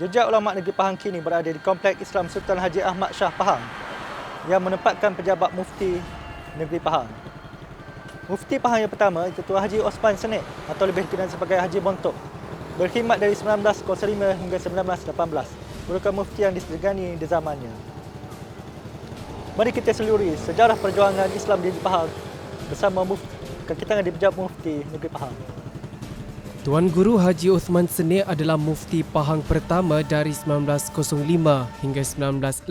Jejak ulama negeri Pahang kini berada di Kompleks Islam Sultan Haji Ahmad Shah Pahang yang menempatkan pejabat mufti negeri Pahang. Mufti Pahang yang pertama Tuan Haji Osman Senik atau lebih dikenal sebagai Haji Bontok. Berkhidmat dari 1905 hingga 1918. Merupakan mufti yang disegani di zamannya. Mari kita seluri sejarah perjuangan Islam di Pahang bersama mufti, kekitangan di pejabat mufti negeri Pahang. Tuan Guru Haji Uthman Senik adalah mufti Pahang pertama dari 1905 hingga 1918.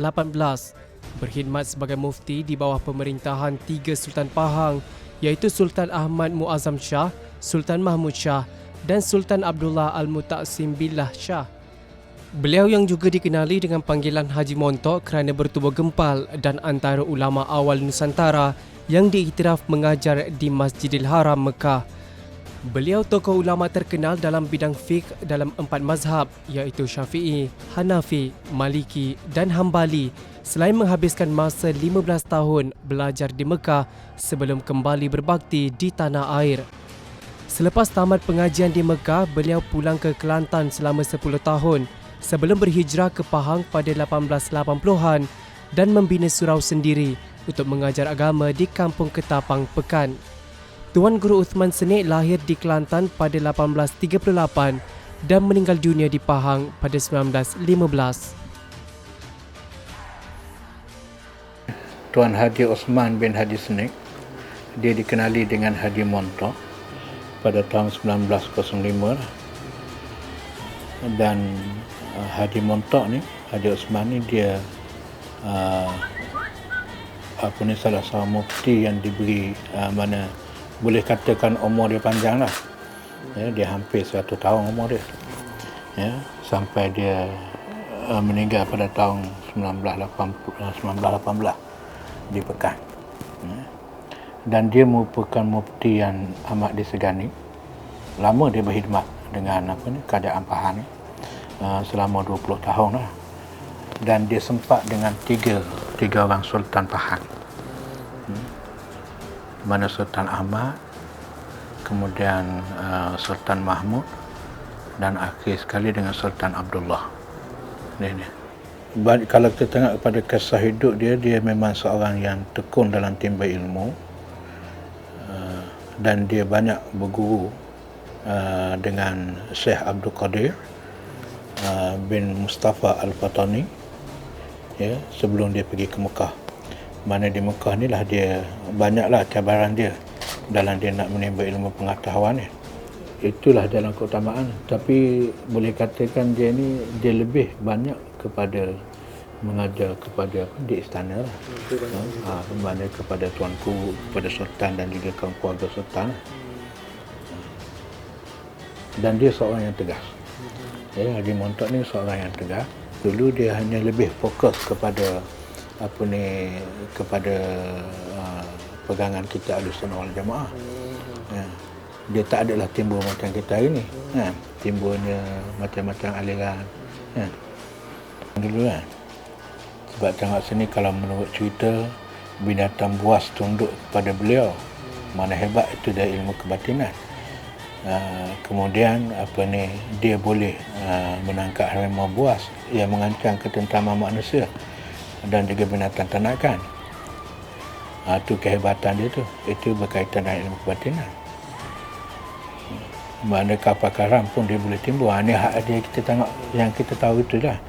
Berkhidmat sebagai mufti di bawah pemerintahan tiga Sultan Pahang iaitu Sultan Ahmad Muazzam Shah, Sultan Mahmud Shah dan Sultan Abdullah Al-Mutaqsim Billah Shah. Beliau yang juga dikenali dengan panggilan Haji Montok kerana bertubuh gempal dan antara ulama awal Nusantara yang diiktiraf mengajar di Masjidil Haram Mekah. Beliau tokoh ulama terkenal dalam bidang fiqh dalam empat mazhab iaitu Syafi'i, Hanafi, Maliki dan Hambali selain menghabiskan masa 15 tahun belajar di Mekah sebelum kembali berbakti di tanah air. Selepas tamat pengajian di Mekah, beliau pulang ke Kelantan selama 10 tahun sebelum berhijrah ke Pahang pada 1880-an dan membina surau sendiri untuk mengajar agama di Kampung Ketapang, Pekan. Tuan Guru Uthman Senik lahir di Kelantan pada 1838 dan meninggal dunia di Pahang pada 1915. Tuan Haji Osman bin Haji Senik dia dikenali dengan Haji Montok pada tahun 1905 dan uh, Haji Montok ni Haji Osman ni dia uh, apa ni salah seorang mufti yang diberi uh, mana boleh katakan umur dia panjang lah. Ya, dia hampir 100 tahun umur dia. Ya, sampai dia uh, meninggal pada tahun 1980, 1918 di Pekan. Ya. dan dia merupakan mufti yang amat disegani. Lama dia berkhidmat dengan apa ni keadaan Pahang ni. Uh, selama 20 tahun lah. Dan dia sempat dengan tiga tiga orang Sultan Pahang hmm. Mana Sultan Ahmad kemudian uh, Sultan Mahmud dan akhir sekali dengan Sultan Abdullah. Ni ni. Kalau kita tengok kepada kisah hidup dia dia memang seorang yang tekun dalam timba ilmu uh, dan dia banyak berguru uh, dengan Syekh Abdul Qadir uh, bin Mustafa Al-Fatani ya sebelum dia pergi ke Mekah mana di Mekah ni lah dia banyaklah cabaran dia dalam dia nak menimba ilmu pengetahuan ni itulah dalam keutamaan tapi boleh katakan dia ni dia lebih banyak kepada mengajar kepada apa, di istana lah. Ha, mana kepada tuanku, kepada sultan dan juga kaum keluarga sultan. Dan dia seorang yang tegas. Ya, Haji Montok ni seorang yang tegas. Dulu dia hanya lebih fokus kepada apa ni kepada uh, pegangan kita Ahlussunnah wal Jamaah. Ya. Dia tak adalah timbul macam kita hari ni. Ha, timbulnya macam-macam aliran. Ya dulu kan sebab tengok sini kalau menurut cerita binatang buas tunduk kepada beliau mana hebat itu dari ilmu kebatinan uh, kemudian apa ni dia boleh uh, menangkap harimau buas yang mengancam ketentraman manusia dan juga binatang ternakan itu kehebatan dia tu. Itu berkaitan dengan ilmu kebatinan mana kapal karam pun dia boleh timbul. Ini hak dia kita tengok yang kita tahu itulah